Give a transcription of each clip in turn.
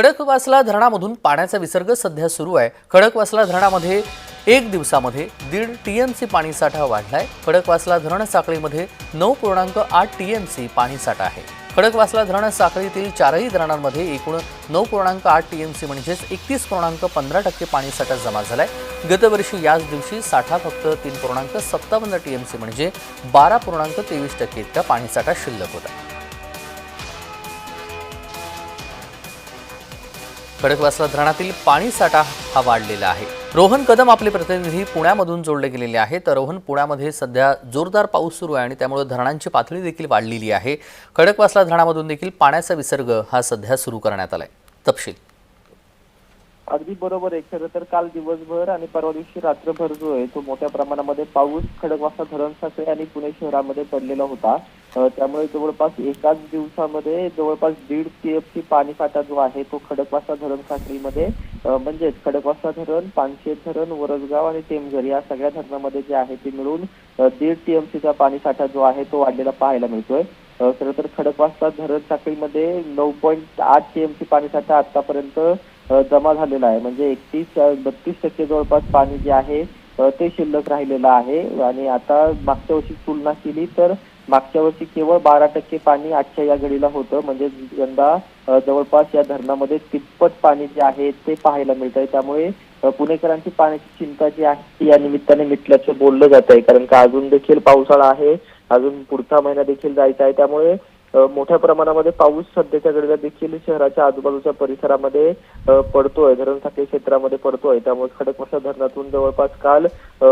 खडकवासला धरणामधून पाण्याचा विसर्ग सध्या सुरू आहे. खडकवासला धरणामध्ये एक दिवसामध्ये दीड टी एम सी पाणीसाठा वाढलाय. खडकवासला धरण साखळीमध्ये नऊ पूर्णांक आठ टी एम सी पाणीसाठा आहे. खडकवासला धरण साखळीतील चारही धरणांमध्ये एकूण नऊ पूर्णांक आठ टी एम सी म्हणजेच एकतीस पूर्णांक पंधरा टक्के पाणीसाठा जमा झालाय. गतवर्षी याच दिवशी साठा फक्त तीन पूर्णांक सत्तावन्न टी एम सी म्हणजे बारा पूर्णांक तेवीस टक्के इतका पाणीसाठा शिल्लक होता. खडकवासला धरणातील पाणीसाठा हा वाढलेला आहे. रोहन कदम आपले प्रतिनिधी पुण्यामधून जोडले गेलेले आहेत. तर रोहन पुण्यामध्ये सध्या जोरदार पाऊस सुरू आहे आणि त्यामुळे धरणांची पातळी देखील वाढलेली आहे. खडकवासला धरणामधून देखील पाण्याचा विसर्ग हा सध्या सुरू करण्यात आलाय. तपशील. अगदी बरोबर आहे. खरं तर काल दिवसभर आणि परवा दिवशी रात्रभर जो आहे तो मोठ्या प्रमाणामध्ये पाऊस खडकवासला धरण साखळी आणि पुणे शहरामध्ये पडलेला होता. त्यामुळे जवळपास एकाच दिवसामध्ये जवळपास दीड टीएफसी पाणी साठा जो आहे तो खडकवासा धरण साखळीमध्ये म्हणजेच खडकवासा धरण पानशेत धरण वरसगाव आणि टेमघर या सगळ्या धरणामध्ये जे आहे ते मिळून दीड टीएमसीचा पाणी साठा जो आहे तो वाढलेला पाहायला मिळतोय. खरं तर खडकवासा धरण साखळीमध्ये नऊ पॉईंट आठ टीएमसी पाणी साठा आतापर्यंत जमा झालेला आहे. म्हणजे एकतीस बत्तीस टक्के जवळपास पाणी जे आहे ते शिल्लक राहिलेलं आहे. आणि आता मागच्या वर्षी तुलना केली तर मागच्या वर्षी केवळ बारा टक्के पाणी आजच्या या घडीला होतं. म्हणजे यंदा जवळपास या धरणामध्ये तिप्पट पाणी जे आहे ते पाहायला मिळत आहे त्यामुळे पुणेकरांची पाण्याची चिंता जी आहे ती या निमित्ताने मिटल्याचं बोललं जात आहे कारण का अजून देखील पावसाळा आहे. अजून पुढचा महिना देखील जायचा आहे. त्यामुळे मोठ्या प्रमाणामध्ये पाऊस सध्याच्या घडीला देखील शहराच्या आजूबाजूच्या परिसरामध्ये पडतोय. धरण साखळी क्षेत्रामध्ये पडतोय. त्यामुळे खडकवासला धरणातून जवळपास काल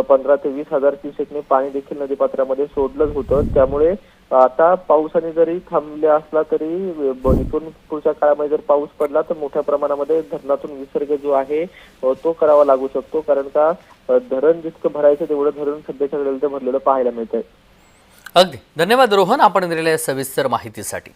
पंधरा ते वीस हजार क्युसेकने पाणी देखील नदीपात्रामध्ये सोडलंच होतं. त्यामुळे आता पावसाने जरी थांबले असला तरी इथून पुढच्या काळामध्ये जर पाऊस पडला तर मोठ्या प्रमाणामध्ये धरणातून विसर्ग जो आहे तो करावा लागू शकतो. कारण का धरण जितकं भरायचं तेवढं धरण सध्याच्या घडीला भरलेलं पाहायला मिळतंय. अगदी. धन्यवाद रोहन आपण दिलेल्या सविस्तर माहितीसाठी.